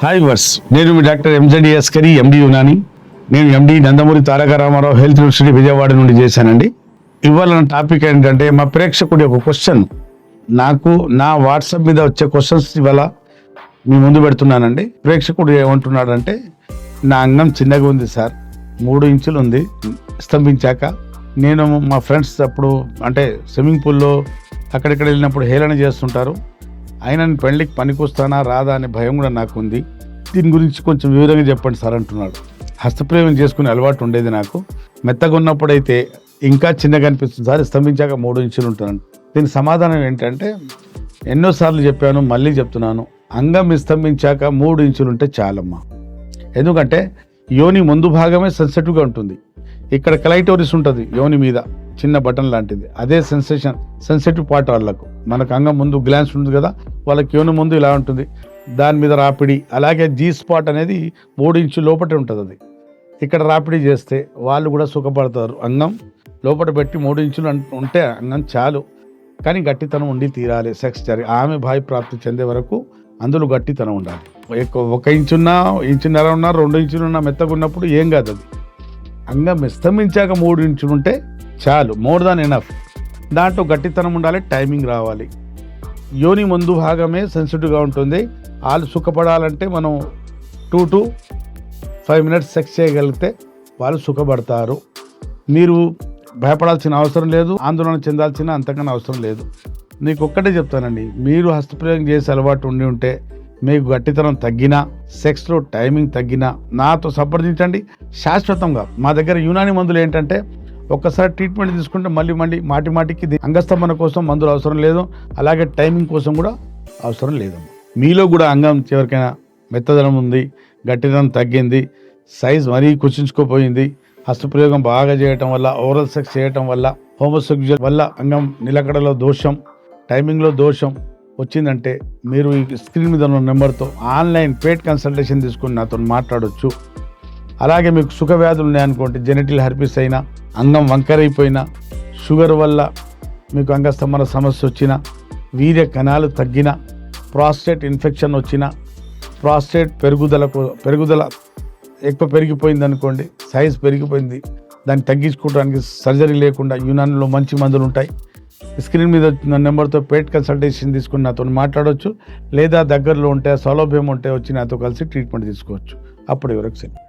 Hi వర్స్ నేను మీ డాక్టర్ ఎంజడిఎస్ కరీ ఎండి యునాని నేను MD Nandamuri Taraka Ramarao health university Vijayawada నుండి చేశానండి. ఇవాళ నా టాపిక్ ఏంటంటే మా ప్రేక్షకుడి ఒక క్వశ్చన్ నాకు నా వాట్సాప్ మీద వచ్చే క్వశ్చన్స్ ఇవాళ మీ ముందు పెడుతున్నానండి. ప్రేక్షకుడు ఏమంటున్నాడంటే నా అంగం చిన్నగా ఉంది సార్. మూడు ఇంచులు ఉంది. స్తంభించాక నేను మా ఫ్రెండ్స్ అప్పుడు అంటే స్విమ్మింగ్ పూల్లో అక్కడిక్కడ వెళ్ళినప్పుడు హేళన చేస్తుంటారు. అయినా నేను పెళ్ళికి పనికొస్తానా రాదా అనే భయం కూడా నాకుంది. దీని గురించి కొంచెం వివరంగా చెప్పండి సార్ అంటున్నాడు. హస్తప్రేమం చేసుకునే అలవాటు ఉండేది నాకు. మెత్తగా ఉన్నప్పుడైతే ఇంకా చిన్నగా అనిపిస్తుంది సార్. స్తంభించాక మూడు ఇంచులు ఉంటాను దీనికి సమాధానం ఏంటంటే ఎన్నోసార్లు చెప్పాను మళ్ళీ చెప్తున్నాను. అంగం స్తంభించాక మూడు ఇంచులు ఉంటే చాలమ్మా. ఎందుకంటే యోని ముందు భాగమే సెన్సిటివ్గా ఉంటుంది. ఇక్కడ క్లైటోరిస్ ఉంటుంది యోని మీద చిన్న బటన్ లాంటిది. అదే సెన్సేషన్ సెన్సిటివ్ పార్ట్ వాళ్ళకు. మనకు అంగం ముందు గ్లాన్స్ ఉంటుంది కదా వాళ్ళకి యోని ముందు ఇలా ఉంటుంది. దాని మీద రాపిడి అలాగే జీ స్పాట్ అనేది మూడు ఇంచు లోపటే ఉంటుంది అది. ఇక్కడ రాపిడి చేస్తే వాళ్ళు కూడా సుఖపడతారు. అంగం లోపల పెట్టి మూడు ఇంచులు ఉంటే అంగం చాలు. కానీ గట్టితనం ఉండి తీరాలి సెక్స్ జరిగి ఆమె భావి ప్రాప్తి చెందే వరకు అందులో గట్టితనం ఉండాలి. ఎక్కువ ఒక ఇంచున్నా ఇంచున్నర ఉన్నా రెండు ఇంచులు ఉన్నా మెత్తగా ఉన్నప్పుడు ఏం కాదు అది. అంగం విస్తమించాక మూడు ఇంచులు ఉంటే చాలు. మోర్ దాన్ ఎనఫ్ దాంట్లో గట్టితనం ఉండాలి టైమింగ్ రావాలి. యోని ముందు భాగమే సెన్సిటివ్గా ఉంటుంది. వాళ్ళు సుఖపడాలంటే మనం two to five minutes sex చేయగలిగితే వాళ్ళు సుఖపడతారు. మీరు భయపడాల్సిన అవసరం లేదు ఆందోళన చెందాల్సిన అంతకన్నా అవసరం లేదు. నీకు ఒక్కటే చెప్తానండి మీరు హస్తప్రయోగం చేసే అలవాటు ఉండి ఉంటే మీకు గట్టితనం తగ్గినా సెక్స్లో టైమింగ్ తగ్గినా నాతో సంప్రదించండి. శాశ్వతంగా మా దగ్గర యునాని మందులు ఏంటంటే ఒక్కసారి ట్రీట్మెంట్ తీసుకుంటే మళ్ళీ మళ్ళీ మాటి మాటికి అంగస్తంభన కోసం మందులు అవసరం లేదు. అలాగే టైమింగ్ కోసం కూడా అవసరం లేదు. మీలో కూడా అంగం ఎవరికైనా మెత్తదనం ఉంది గట్టిదనం తగ్గింది సైజ్ మరీ కుచించుకోపోయింది హస్తప్రయోగం బాగా చేయటం వల్ల ఓరల్ సెక్స్ చేయటం వల్ల హోమోసెక్జువల్ వల్ల అంగం నిలకడలో దోషం టైమింగ్లో దోషం వచ్చిందంటే మీరు ఈ స్క్రీన్ మీద ఉన్న నెంబర్తో ఆన్లైన్ పేడ్ కన్సల్టేషన్ తీసుకుని నాతో మాట్లాడవచ్చు అలాగే మీకు సుఖ వ్యాధులు ఉన్నాయనుకోండి జెనెటిల్ హెర్పిస్ అయినా అంగం వంకరైపోయినా షుగర్ వల్ల మీకు అంగస్తంభన సమస్య వచ్చినా వీర్య కణాలు తగ్గిన ప్రాస్టేట్ ఇన్ఫెక్షన్ వచ్చిన ప్రాస్టేట్ పెరుగుదలకు పెరుగుదల ఎక్కువ పెరిగిపోయింది అనుకోండి సైజ్ పెరిగిపోయింది దాన్ని తగ్గించుకోవడానికి సర్జరీ లేకుండా యునాన్లో మంచి మందులు ఉంటాయి స్క్రీన్ మీద వచ్చిన నెంబర్తో పేట్ కన్సల్టేషన్ తీసుకుని నాతో మాట్లాడవచ్చు లేదా దగ్గరలో ఉంటే సౌలభ్యం ఉంటే వచ్చి నాతో కలిసి ట్రీట్మెంట్ తీసుకోవచ్చు. అప్పుడు వరకు సరే